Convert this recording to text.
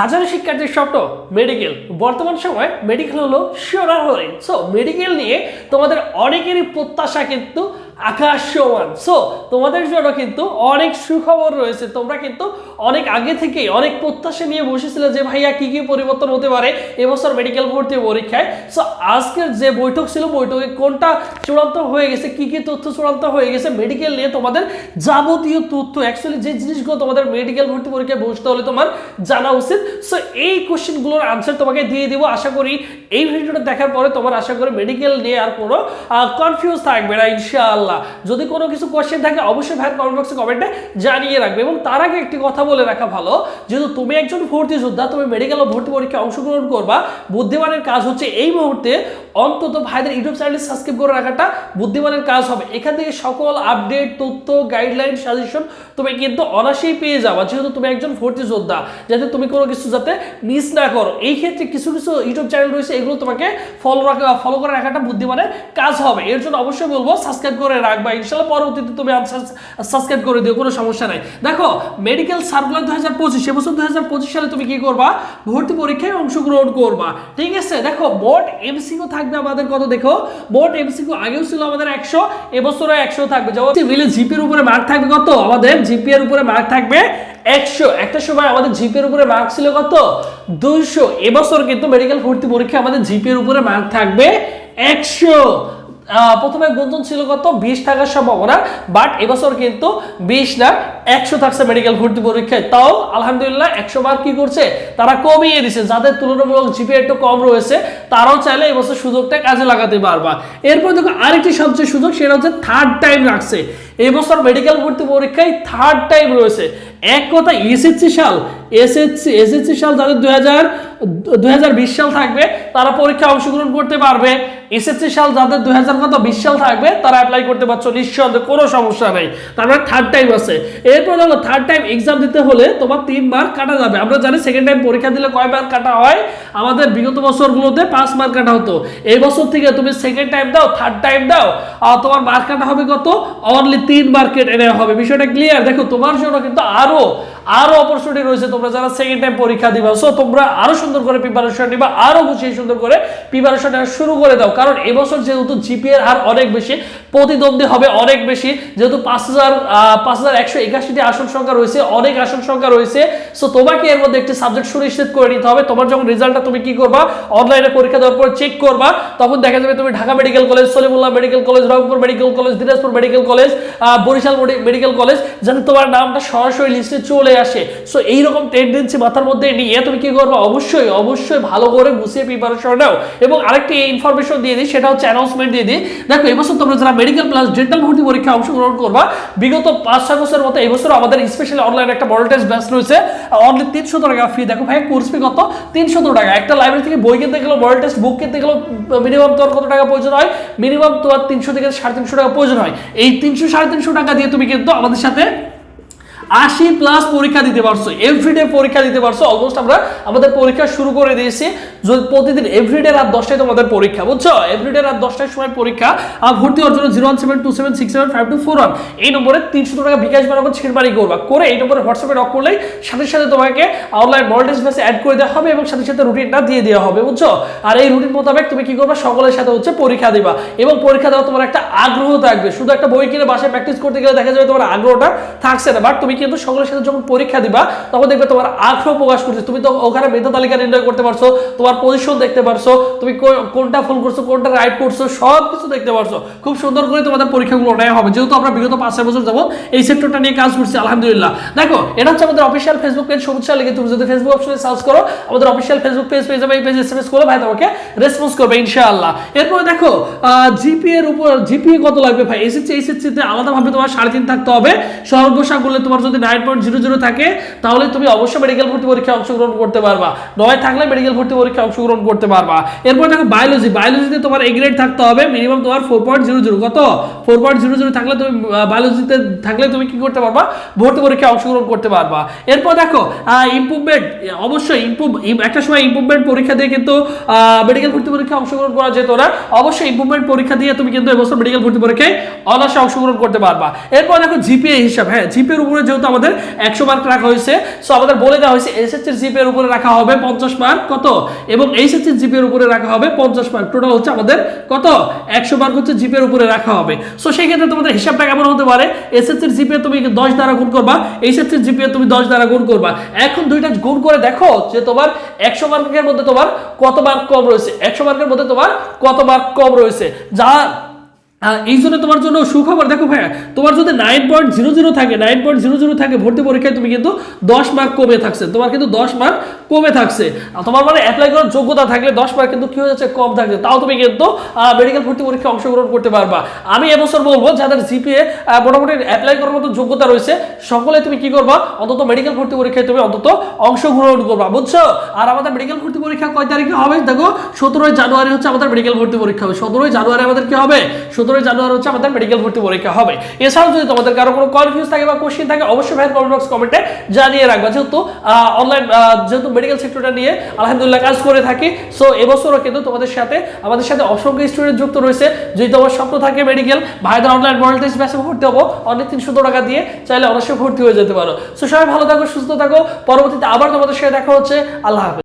হাজারো শিক্ষার্থীর স্বপ্ন মেডিকেল বর্তমান সময় মেডিকেল হলো শিওরার হরিণ। সো মেডিকেল নিয়ে তোমাদের অনেকেরই প্রত্যাশা কিন্তু আকাশ সো তোমাদের জন্য কিন্তু অনেক সুখবর রয়েছে। তোমরা কিন্তু অনেক আগে থেকেই, অনেক প্রত্যাশা নিয়ে বসেছিলে যে, ভাইয়া, কি কি পরিবর্তন হতে পারে? এবছর মেডিকেল ভর্তি পরীক্ষায়। সো আজকের যে বৈঠক ছিল, বৈঠকে কোনটা চূড়ান্ত হয়ে গেছে, কি কি তথ্য চূড়ান্ত হয়ে গেছে মেডিকেল নিয়ে তোমাদের যাবতীয় তথ্য অ্যাকচুয়ালি যে জিনিসগুলো তোমাদের মেডিকেল ভর্তি পরীক্ষায় বসতে হলে তোমার জানা উচিত। সো এই কোশ্চেনগুলোর আনসার তোমাকে দিয়ে দিব। আশা করি এই ভিডিওটা দেখার পরে তোমার আশা করি মেডিকেল নিয়ে আর কোনো কনফিউজ থাকবে না, ইনশাআল্লাহ। যদি কোনো কিছু কোশ্চেন থাকে, অবশ্যই ভাইয়ের কমেন্ট বক্সে কমেন্টে জানিয়ে রাখবে। এবং তার আগে একটি কথা বলে রাখা ভালো, যেহেতু তুমি একজন ভর্তি যোদ্ধা, তুমি মেডিকেল ও ভর্তি পরীক্ষায় অংশগ্রহণ করবা। বুদ্ধিমানের কাজ হচ্ছে এই মুহূর্তে অন্তত ভাইদের ইউটিউব চ্যানেল সাবস্ক্রাইব করে রাখাটা বুদ্ধিমানের কাজ হবে। এখান থেকে সকল আপডেট তথ্য গাইডলাইন সাজেশন তুমি কিন্তু অনাসেই পেয়ে যাবা, যেহেতু তুমি একজন ভর্তি যোদ্ধা। যাতে তুমি কোনো কিছু যাতে মিস না করো। এই ক্ষেত্রে কিছু কিছু ইউটিউব চ্যানেল রয়েছে, এগুলো তোমাকে ফলো রাখা ফলো করে রাখাটা বুদ্ধিমানের কাজ হবে। এর জন্য অবশ্যই বলব সাবস্ক্রাইব করে রাখবা, ইনশাল্লাহ পরবর্তীতে তুমি সাবস্ক্রাইব করে দিও, কোনো সমস্যা নাই। দেখো মেডিকেল সার্কুলার দু হাজার পঁচিশ এবছর দু হাজার পঁচিশ সালে তুমি কি করবা? ভর্তি পরীক্ষায় অংশগ্রহণ করবা। ঠিক আছে? দেখো, মোট এমসিকিউ থাকবে আমাদের কত দেখো? মোট এমসিকিউ আগেও ছিল আমাদের একশো এবছরও একশো থাকবে। যেমন সিভিলে জিপির উপরে মার্ক থাকবে কত? আমাদের জিপি এর উপরে মার্ক থাকবে একশো। একটা সময় আমাদের জিপের উপরে মার্ক ছিল কত? দুইশো। এবছর কিন্তু মেডিকেল ভর্তি পরীক্ষা আমাদের জিপের উপরে মার্ক থাকবে একশো। প্রথমে গুঞ্জন ছিল কত? বিশ থাকার সম্ভাবনা বাট এবছর কিন্তু বিশ না, একশো থাকছে মেডিকেল ভর্তি পরীক্ষায়। তাও আলহামদুলিল্লাহ একশো মার্ক কি করছে? তারা কমিয়ে দিছে। যাদের তুলনামূলক জিপি একটু কম রয়েছে, তারাও চাইলে এবছর সুযোগটা কাজে লাগাতে পারবা। এরপর দেখো, আরেকটি সবচেয়ে সুযোগ, সেটা হচ্ছে থার্ড টাইম রাখছে। এবছর মেডিকেল ভর্তি পরীক্ষায় থার্ড টাইম রয়েছে। এক কথা এসএসসি সাল এসএসসি এসএসসি সাল যাদের দুই হাজার সাল থাকবে, তারা পরীক্ষায় অংশগ্রহণ করতে পারবে। এসএসসি সাল যাদের দুই হাজার কত বিশ সাল থাকবে, তারা অ্যাপ্লাই করতে পারছ। নিঃসন্দেহে কোনো সমস্যা নেই। তার মানে থার্ড টাইম আছে। এরপর দেখো থার্ড টাইম এক্সাম দিতে হলে তোমার তিন মার্ক কাটা যাবে। আমরা জানি সেকেন্ড টাইম পরীক্ষা দিলে কয় মার্ক কাটা হয়? আমাদের বিগত বছরগুলোতে পাঁচ মার্ক কাটা হতো। এই বছর থেকে তুমি সেকেন্ড টাইম দাও থার্ড টাইম দাও, আর তোমার মার্ক কাটা হবে কত? অনলি তিন মার্কেট এনে হবে। বিষয়টা ক্লিয়ার দেখো, তোমার জন্য কিন্তু আরও আরও অপরচুনিটি রয়েছে। তোমরা যারা সেকেন্ড টাইম পরীক্ষা দিবা সো তোমরা আরও সুন্দর করে প্রিপারেশন নিবা, আরও গুছিয়ে সুন্দর করে প্রিপারেশন শুরু করে দাও। কারণ এবছর যেহেতু জিপিএর হার অনেক বেশি, প্রতিদ্বন্দ্বী হবে অনেক বেশি, যেহেতু পাঁচ হাজার পাঁচ হাজার একশো একাশিটি আসন সংখ্যা রয়েছে, অনেক আসন সংখ্যা রয়েছে। সো তোমাকে এর মধ্যে একটি সাবজেক্ট সুনিশ্চিত করে নিতে হবে। তোমার যখন রেজাল্টটা তুমি কি করবা অনলাইনে পরীক্ষা দেওয়ার পর চেক করবা, তখন দেখা যাবে তুমি Dhaka medical college Salimullah medical college Rangpur medical college Dinajpur medical college Barishal medical college যাতে তোমার নামটা সরাসরি লিস্টে চলে আসে। সো এইরকম টেন্ডেন্সি মাথার মধ্যে নিয়ে তুমি কি করবে? অবশ্যই অবশ্যই ভালো করে গুছিয়ে প্রিপারেশন নাও। এবং আরেকটি ইনফরমেশন দিয়ে দিই, সেটা হচ্ছে অ্যানাউন্সমেন্ট দিয়ে দিই। দেখো এবছর তোমরা যারা মেডিকেল প্লাস ডেন্টাল ভর্তি পরীক্ষা অংশগ্রহণ করবা, বিগত পাঁচ, ছয় বছরের মতো এবছর আমাদের স্পেশালি অনলাইন একটা মডেল টেস্ট ব্যাচ রয়েছে। অনলি তিনশো টাকা ফি দেখো ভাই কোর্স ফি কত? তিনশো টাকা। একটা লাইব্রেরি থেকে বই কিনতে গেলেও মডেল টেস্ট বুক কিনতে গেলেও মিনিমাম তোমার কত টাকা প্রয়োজন হয়? মিনিমাম তোমার তিনশো থেকে সাড়ে তিনশো টাকা প্রয়োজন হয়। এই তিনশো, সাড়ে তিনশো টাকা দিয়ে তুমি কিন্তু আমাদের সাথে আশি প্লাস পরীক্ষা দিতে পারছ এভরিডে পরীক্ষা দিতে পারছ অলমোস্ট আমরা আমাদের পরীক্ষা শুরু করে দিয়েছি। যদি প্রতিদিন এভরিডে রাত দশটায় তোমাদের পরীক্ষা, বুঝছ? এভরিডে রাত দশটার সময় পরীক্ষা, আর ভর্তি হওয়ার জন্য zero one seven two seven six seven five two four one এই নম্বরে তিনশো টাকা বিকাশ বানাবো ছিড়বাড়ি করবা। করে এই নম্বরে হোয়াটসঅ্যাপে নক করলেই সাথে সাথে তোমাকে অনলাইন মডেল টেস্ট অ্যাড করে দেওয়া হবে এবং সাথে সাথে রুটিনটা দিয়ে দেওয়া হবে, বুঝছ? আর এই রুটিন মোতাবেক তুমি কি করবা? সকলের সাথে হচ্ছে পরীক্ষা দিবা। এবং পরীক্ষা দেওয়া তোমার একটা আগ্রহ থাকবে। শুধু একটা বই কিনে বাসায় প্র্যাকটিস করতে গেলে দেখা যাবে তোমার আগ্রহটা থাকছে না। বাট তুমি কিন্তু সকলের সাথে যখন পরীক্ষা দিবা, তখন দেখবে তোমার আগ্রহ প্রকাশ করছে। তুমি তো ওখানে মেধা তালিকা নির্ণয় করতে পারছ, তোমার পজিশন দেখতে পারছ, তুমি কোনটা ফুল করছ, কোনটা রাইট করছ সব কিছু দেখতে পারছ। খুব সুন্দর করে তোমাদের পরীক্ষাগুলো নেওয়া হবে। যেহেতু আমরা বিগত পাঁচ, ছয় বছর যাব এই সেক্টরটা নিয়ে কাজ করছি, আলহামদুলিল্লাহ। দেখো, এটা হচ্ছে আমাদের অফিসিয়াল ফেসবুক পেজ সবুজ লিখে তুমি যদি ফেসবুক অপশনে সার্চ করো, আমাদের অফিসিয়াল ফেসবুক পেজ পেয়ে যাবে, এই পেজ এসএমএস করে, ভাই তোমাকে রেসপন্স করবে, ইনশাআল্লাহ। এরপরে দেখো জিপি এর উপর জিপি কত লাগবে ভাই? এসএসসি এসএসসি তে আলাদাভাবে তোমার সাড়ে তিন থাকতে হবে। সর্বসা করলে তোমার যদি নাইন পয়েন্ট জিরো জিরো থাকে, তাহলে তুমি অবশ্যই মেডিকেল ভর্তি পরীক্ষায় অংশগ্রহণ করতে পারবা। নয় থাকলে মেডিকেল ভর্তি পরীক্ষায় অংশগ্রহণ করতে পারবা। এরপর দেখো বায়োলজি বায়োলজিতে তোমার এ গ্রেড থাকতে হবে মিনিমাম তোমার ফোর পয়েন্ট জিরো জিরো কত? ফোর পয়েন্ট জিরো জিরো থাকলে তুমি বায়োলজিতে থাকলে তুমি কি করতে পারবা? ভর্তি পরীক্ষায় অংশগ্রহণ করতে পারবা। এরপর দেখো ইম্প্রুভমেন্ট অবশ্যই ইম্প্রুভ একটা সময় ইম্প্রুভমেন্ট পরীক্ষা দিয়ে কিন্তু মেডিকেল ভর্তি পরীক্ষায় অংশগ্রহণ করা যেত না। অবশ্যই ইম্প্রুভমেন্ট পরীক্ষা দিয়ে তুমি কিন্তু এবছর মেডিকেল ভর্তি পরীক্ষায় অনার্সে অংশগ্রহণ করতে পারবা। এরপর দেখো জিপিএ হিসাব হ্যাঁ জিপিএর উপরে যেহেতু আমাদের একশো মার্ক রাখা হয়েছে সো আমাদের বলে দেওয়া হয়েছে এসএসসির জিপি এর উপরে রাখা হবে পঞ্চাশ মার্ক কত? এবং এইচএসসির জিপি এর উপরে রাখা হবে পঞ্চাশ মার্ক টোটাল হচ্ছে আমাদের কত? একশো মার্ক হচ্ছে জিপি এর উপরে রাখা হবে। সো সেই ক্ষেত্রে তোমাদের হিসাবটা কেমন হতে পারে? এসএসসির জিপে তুমি দশ দ্বারা গুণ করবা এইচএসসির জিপে তুমি দশ দ্বারা গুণ করবা। এখন দুইটা গুণ করে দেখো যে তোমার একশো মার্কের মধ্যে তোমার কত মার্ক কম রয়েছে। একশো মার্কের মধ্যে তোমার কত মার্ক কম রয়েছে। যা এই জন্য তোমার জন্য সুখবর, দেখো ভাইয়া, তোমার যদি নাইন পয়েন্ট জিরো জিরো থাকে নাইন পয়েন্ট জিরো জিরো থাকে ভর্তি পরীক্ষায়, তুমি কিন্তু দশ মার্ক কমে থাকছে। তোমার কিন্তু দশ মার্ক কমে থাকছে। তোমার মানে অ্যাপ্লাই করার যোগ্যতা থাকলে দশ মার্ক কিন্তু কি হয়ে যাচ্ছে, কম থাকছে। তাও তুমি কিন্তু মেডিকেল ভর্তি পরীক্ষায় অংশগ্রহণ করতে পারবা। আমি এবছর বলব, যাদের জিপিএ মোটামুটি অ্যাপ্লাই করার মতো যোগ্যতা রয়েছে, সকলে তুমি কি করবা? অন্তত মেডিকেল ভর্তি পরীক্ষায় তুমি অন্তত অংশগ্রহণ করবা, বুঝছ? আর আমাদের মেডিকেল ভর্তি পরীক্ষা কয় তারিখে হবে? দেখো, সতেরোই জানুয়ারি হচ্ছে আমাদের মেডিকেল ভর্তি পরীক্ষা হবে। সতেরোই জানুয়ারি আমাদের কি হবে? সতেরোই জানুয়ারি হচ্ছে আমাদের মেডিকেল ভর্তি পরীক্ষা হবে। এছাড়াও যদি তোমাদের কারও কোনো কনফিউজ থাকে বা কোশ্চেন থাকে, অবশ্যই ভাই কমেন্ট বক্স কমেন্টে জানিয়ে রাখবা। যেহেতু অনলাইন যেহেতু মেডিকেল সেক্টরটা নিয়ে আলহামদুলিল্লাহ কাজ করে থাকি সো এবছরও কিন্তু তোমাদের সাথে, আমাদের সাথে অসংখ্য স্টুডেন্ট যুক্ত রয়েছে। যদি তোমার স্বপ্ন থাকে মেডিকেল ভাইদের অনলাইন মডেল টেস্ট ব্যাচে ভর্তি হব, অনেক তিনশো টাকা দিয়ে চাইলে অনার্সে ভর্তি হয়ে যেতে পারো। সো সবাই ভালো থাকো, সুস্থ থাকো। পরবর্তীতে আবার তোমাদের সাথে দেখা হচ্ছে। আল্লাহ হাফেজ।